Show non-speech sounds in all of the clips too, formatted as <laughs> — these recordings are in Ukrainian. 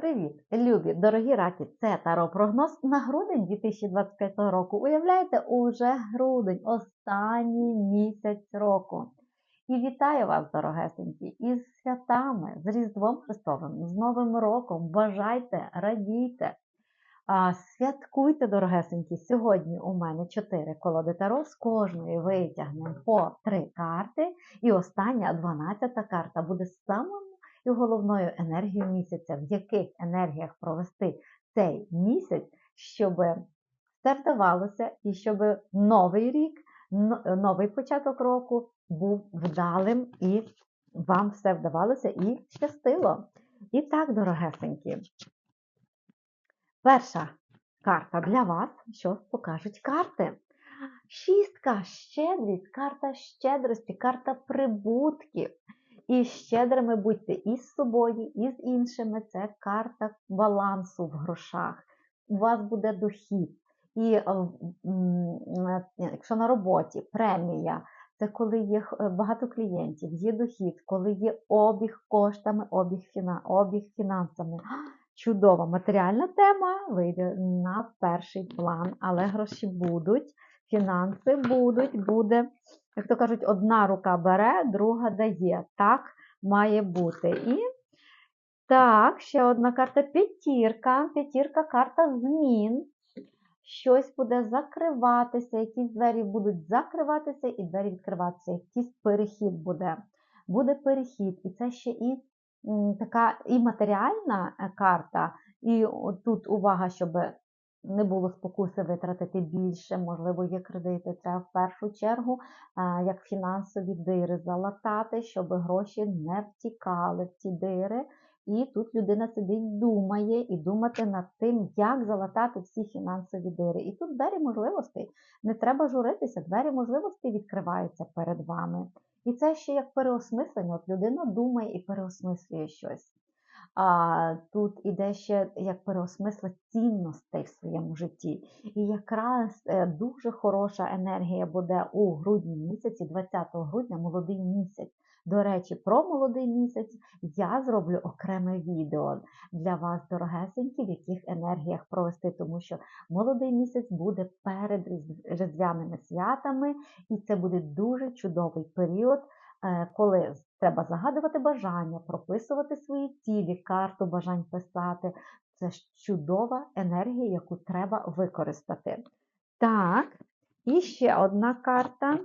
Привіт, любі, дорогі раки! Це Таро прогноз на грудень 2025 року. Уявляєте, уже грудень, останній місяць року. І вітаю вас, дорогесенькі, із святами, з Різдвом Христовим, з Новим роком. Бажайте, радійте, святкуйте, дорогесенькі. Сьогодні у мене 4 колоди Таро, з кожної витягнемо по 3 карти. І остання, 12 карта, буде самим і головною енергією місяця, в яких енергіях провести цей місяць, щоб все вдавалося, і щоб новий рік, новий початок року був вдалим і вам все вдавалося і щастило. І так, дорогесенькі, перша карта для вас, що покажуть карти. Шістка, щедрість, карта щедрості, карта прибутків. І щедрими будьте і з собою, і з іншими. Це карта балансу в грошах. У вас буде дохід. І е, якщо на роботі премія, це коли є е, багато клієнтів, є дохід, коли є обіг коштами, обіг, фіна, обіг фінансами. Чудова матеріальна тема вийде на перший план, але гроші будуть, фінанси будуть, буде як то кажуть, одна рука бере, друга дає. Так має бути. І так, ще одна карта п'ятірка. П'ятірка карта змін. Щось буде закриватися, якісь двері будуть закриватися, і двері відкриватися. Якийсь перехід буде. Буде перехід. І це ще і така і матеріальна е, карта, і тут увага, щоб не було спокуси витратити більше, можливо, є кредити. Треба в першу чергу, як фінансові дири залатати, щоб гроші не втікали в ці дири. І тут людина сидить, думає і думати над тим, як залатати всі фінансові дири. І тут двері можливостей. Не треба журитися, двері можливостей відкриваються перед вами. І це ще як переосмислення. От людина думає і переосмислює щось. А тут іде ще як переосмисла цінностей в своєму житті. І якраз е, дуже хороша енергія буде у грудні місяці, 20 грудня, молодий місяць. До речі, про молодий місяць я зроблю окреме відео для вас, дорогесенькі, в яких енергіях провести, тому що молодий місяць буде перед різдвяними святами, і це буде дуже чудовий період. Е, коли треба загадувати бажання, прописувати свої цілі, карту бажань писати. Це ж чудова енергія, яку треба використати. Так, і ще одна карта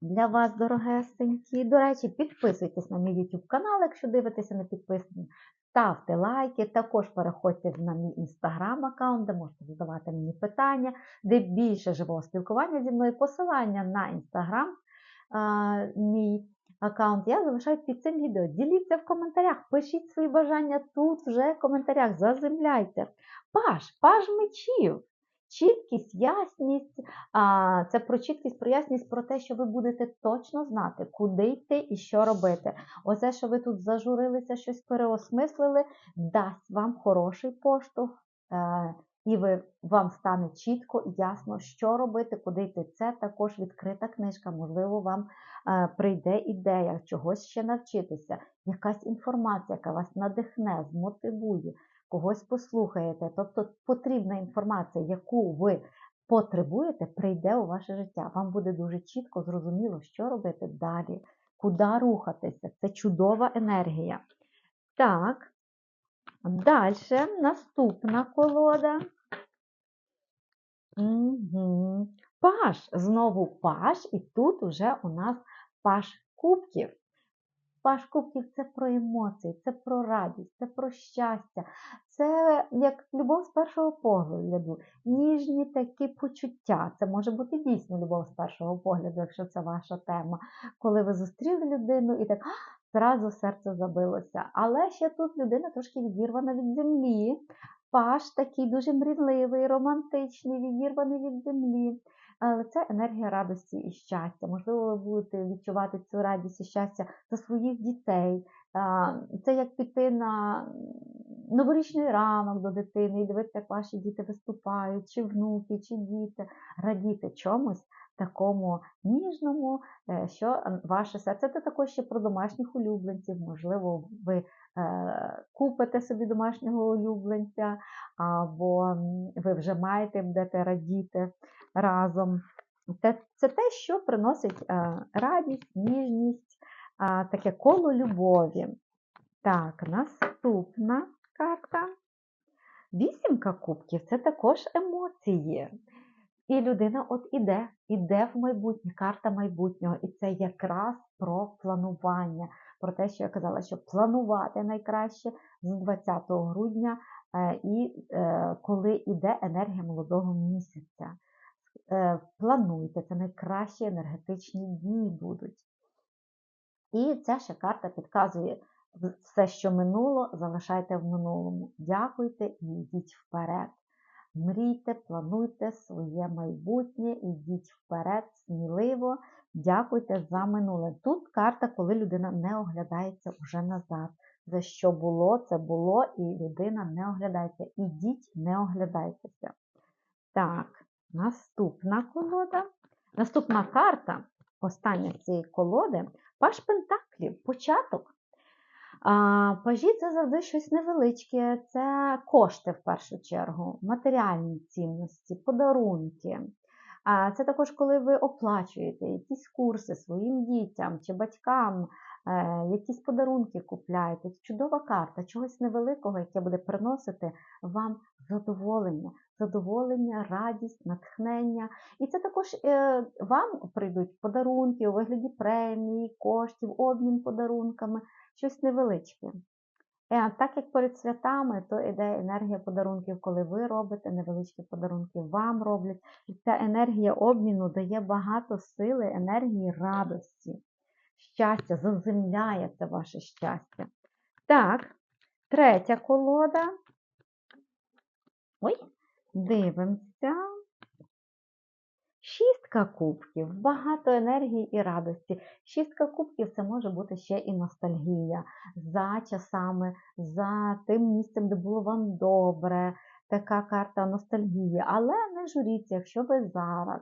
для вас, дорогесенькі. До речі, підписуйтесь на мій YouTube канал, якщо дивитеся не підписані. Ставте лайки, також переходьте на мій інстаграм аккаунт, де можете задавати мені питання, де більше живого спілкування зі мною. Посилання на інстаграм мій аккаунт, я залишаю під цим відео. Діліться в коментарях, пишіть свої бажання тут вже в коментарях, заземляйте. Паш, паш мечів. Чіткість, ясність, це про чіткість, про ясність, про те, що ви будете точно знати, куди йти і що робити. Оце, що ви тут зажурилися, щось переосмислили, дасть вам хороший поштовх. І ви, вам стане чітко і ясно, що робити, куди йти. Це також відкрита книжка, можливо, вам е, прийде ідея чогось ще навчитися, якась інформація, яка вас надихне, змотивує, когось послухаєте. Тобто потрібна інформація, яку ви потребуєте, прийде у ваше життя. Вам буде дуже чітко, зрозуміло, що робити далі, куди рухатися. Це чудова енергія. Так. Далі наступна колода. Угу. Паш, знову паш, і тут вже у нас паш кубків. Паш кубків це про емоції, це про радість, це про щастя, це як любов з першого погляду, ніжні такі почуття. Це може бути дійсно любов з першого погляду, якщо це ваша тема. Коли ви зустріли людину і так зразу серце забилося. Але ще тут людина трошки відірвана від землі, Паш такий дуже мрійливий, романтичний, відірваний від землі. Але це енергія радості і щастя. Можливо, ви будете відчувати цю радість і щастя за своїх дітей. Це як піти на новорічний ранок до дитини і дивитися, як ваші діти виступають, чи внуки, чи діти, радіти чомусь, такому ніжному, е, що ваше серце. Це також ще про домашніх улюбленців. Можливо, ви е, купите собі домашнього улюбленця, або ви вже маєте, будете радіти разом. Це, це те, що приносить е, радість, ніжність, таке коло любові. Так, наступна карта. Вісімка кубків це також емоції. І людина от іде, іде в майбутнє, карта майбутнього. І це якраз про планування, про те, що я казала, що планувати найкраще з 20 грудня, е, і е, коли йде енергія молодого місяця. Е, Плануйте, це найкращі енергетичні дні будуть. І ця ще карта підказує все, що минуло, залишайте в минулому. Дякуйте і йдіть вперед. Мрійте, плануйте своє майбутнє, ідіть вперед, сміливо, дякуйте за минуле. Тут карта, коли людина не оглядається вже назад. За що було, це було, і людина не оглядається. Ідіть, не оглядайтеся. Так, наступна колода. Наступна карта, остання цієї колоди, Паш Пентаклів, початок. Пажі це завжди щось невеличке, це кошти в першу чергу, матеріальні цінності, подарунки. Це також, коли ви оплачуєте якісь курси своїм дітям чи батькам, якісь подарунки купляєте. Чудова карта, чогось невеликого, яке буде приносити вам задоволення, задоволення, радість, натхнення. І це також е, вам прийдуть подарунки у вигляді премії, коштів, обмін подарунками щось невеличке. Е, Так як перед святами, то йде енергія подарунків, коли ви робите невеличкі подарунки, вам роблять. І ця енергія обміну дає багато сили, енергії радості, щастя, заземляє це ваше щастя. Так, третя колода. Ой, дивимося. Шістка кубків, багато енергії і радості. Шістка кубків це може бути ще і ностальгія за часами, за тим місцем, де було вам добре, така карта ностальгії. Але не журіться, якщо ви зараз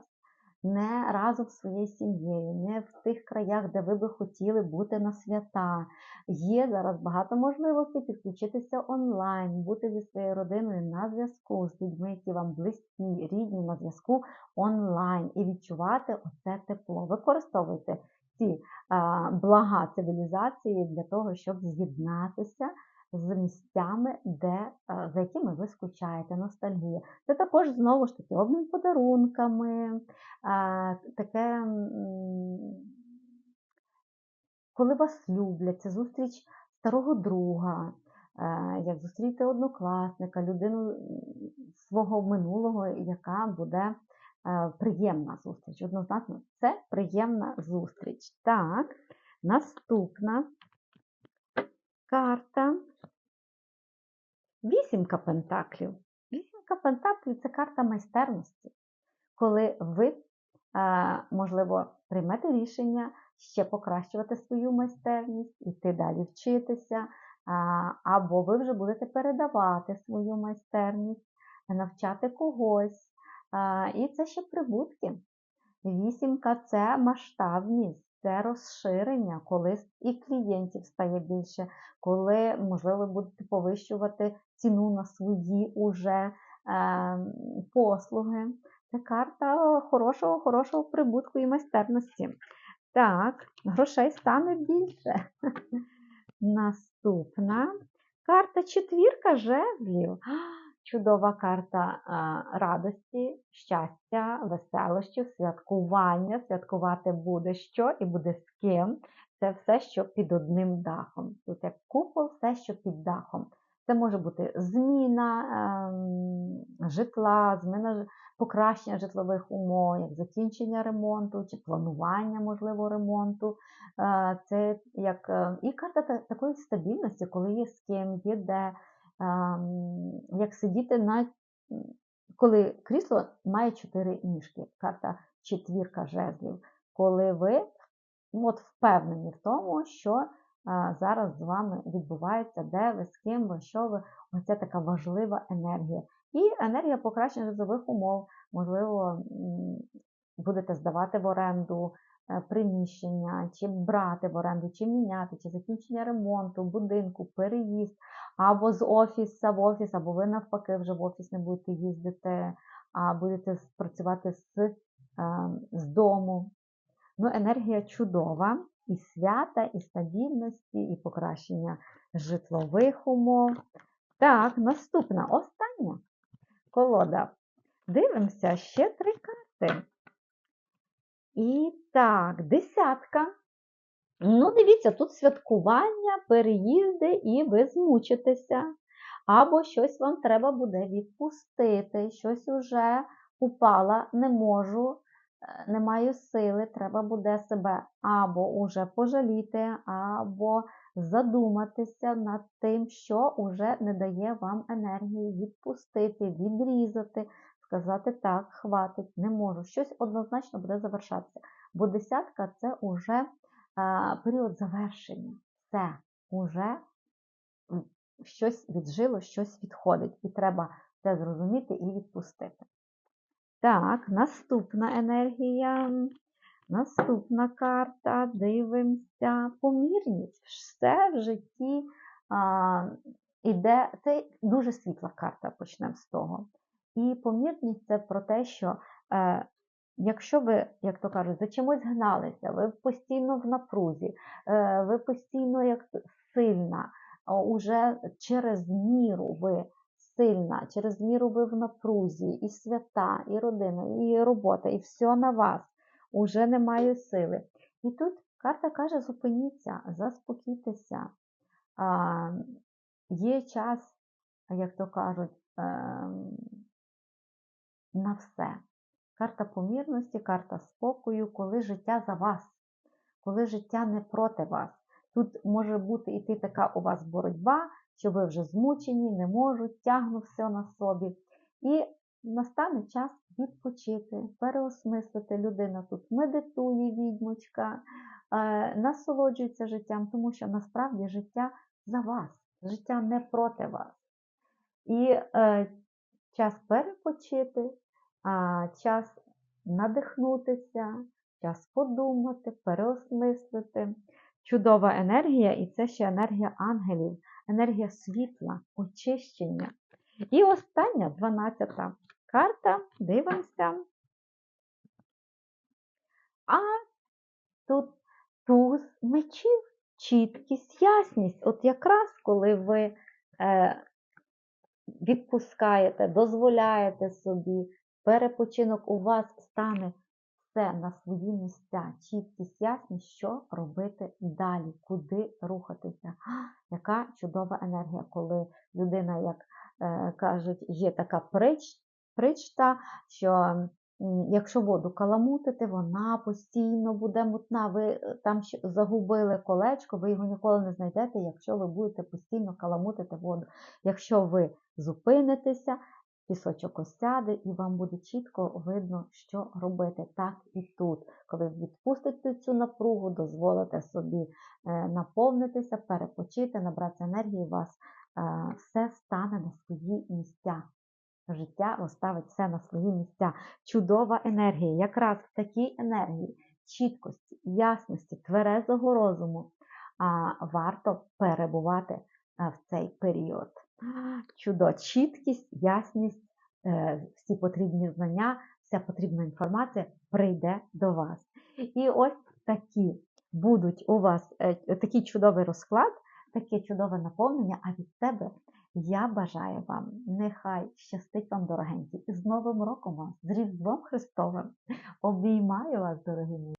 не разом з своєю сім'єю, не в тих краях, де ви би хотіли бути на свята. Є зараз багато можливостей підключитися онлайн, бути зі своєю родиною на зв'язку, з людьми, які вам близькі, рідні на зв'язку онлайн, і відчувати оце тепло. Використовуйте ці блага цивілізації для того, щоб з'єднатися з місцями, де, за якими ви скучаєте, ностальгія. Це також, знову ж таки, обмін подарунками, таке, коли вас люблять, це зустріч старого друга, як зустріти однокласника, людину свого минулого, яка буде приємна зустріч. Однозначно, це приємна зустріч. Так, наступна карта. Вісімка пентаклів. Вісімка пентаклів це карта майстерності, коли ви, можливо, приймете рішення ще покращувати свою майстерність, іти далі вчитися, або ви вже будете передавати свою майстерність, навчати когось. І це ще прибутки. Вісімка це масштабність це розширення, коли і клієнтів стає більше, коли, можливо, будете повищувати ціну на свої уже е, послуги. Це карта хорошого, хорошого прибутку і майстерності. Так, грошей стане більше. <laughs> Наступна карта четвірка жезлів чудова карта радості, щастя, веселощів, святкування. Святкувати буде що і буде з ким. Це все, що під одним дахом. Тут як купол, все, що під дахом. Це може бути зміна е, житла, зміна покращення житлових умов, як закінчення ремонту чи планування, можливо, ремонту. Е, це як е, І карта такої стабільності, коли є з ким, є де як сидіти на коли крісло має чотири ніжки, карта четвірка жезлів, коли ви от впевнені в тому, що зараз з вами відбувається, де ви, з ким ви, що ви, оце така важлива енергія. І енергія покращення житлових умов, можливо, будете здавати в оренду приміщення, чи брати в оренду, чи міняти, чи закінчення ремонту, будинку, переїзд, або з офісу в офіс, або ви навпаки вже в офіс не будете їздити, а будете працювати з, е, з дому. Ну, енергія чудова, і свята, і стабільності, і покращення житлових умов. Так, наступна, остання колода. Дивимося ще три карти. І так, десятка. Ну, дивіться, тут святкування, переїзди, і ви змучитеся. Або щось вам треба буде відпустити, щось уже упала, не можу, е, не маю сили, треба буде себе або уже пожаліти, або задуматися над тим, що уже не дає вам енергії, відпустити, відрізати, сказати так, хватить, не можу. Щось однозначно буде завершатися. Бо десятка це уже а, період завершення. Це уже щось віджило, щось відходить. І треба це зрозуміти і відпустити. Так, наступна енергія. Наступна карта. Дивимося. Помірність. Все в житті а, іде. Це дуже світла карта, почнемо з того. І помірність це про те, що е, якщо ви, як то кажуть, за чимось гналися, ви постійно в напрузі, е, ви постійно як сильна, уже через міру ви сильна, через міру ви в напрузі, і свята, і родина, і робота, і все на вас. Уже немає сили. І тут карта каже: зупиніться, заспокійтеся. А, є час, як то кажуть, ем, на все. Карта помірності, карта спокою, коли життя за вас, коли життя не проти вас. Тут може бути іти така у вас боротьба, що ви вже змучені, не можу, тягну все на собі. І настане час відпочити, переосмислити. Людина тут медитує, відьмочка, е, насолоджується життям, тому що насправді життя за вас, життя не проти вас. І е, час перепочити, час надихнутися, час подумати, переосмислити. Чудова енергія, і це ще енергія ангелів, енергія світла, очищення. І остання, 12 карта, дивимося. А тут туз мечів, чіткість, ясність. От якраз коли ви е, відпускаєте, дозволяєте собі, перепочинок у вас стане все на свої місця, чіткість, ясність, що робити далі, куди рухатися. <gasps> Яка чудова енергія, коли людина, як е, кажуть, є така притч, притчта, що якщо воду каламутити, вона постійно буде мутна. Ви е, там загубили колечко, ви його ніколи не знайдете, якщо ви будете постійно каламутити воду. Якщо ви зупинитеся, пісочок осяде, і вам буде чітко видно, що робити. Так і тут. Коли відпустите цю напругу, дозволите собі е, наповнитися, перепочити, набратися енергії, у вас е, все стане на свої місця. Життя розставить все на свої місця. Чудова енергія. Якраз в такій енергії чіткості, ясності, тверезого розуму а, варто перебувати в цей період. Чудо, чіткість, ясність, е, всі потрібні знання, вся потрібна інформація прийде до вас. І ось такі будуть у вас е, такий чудовий розклад, таке чудове наповнення. А від себе я бажаю вам, нехай щастить вам, дорогенькі, і з Новим роком вас, з Різдвом Христовим. Обіймаю вас, дорогі мої.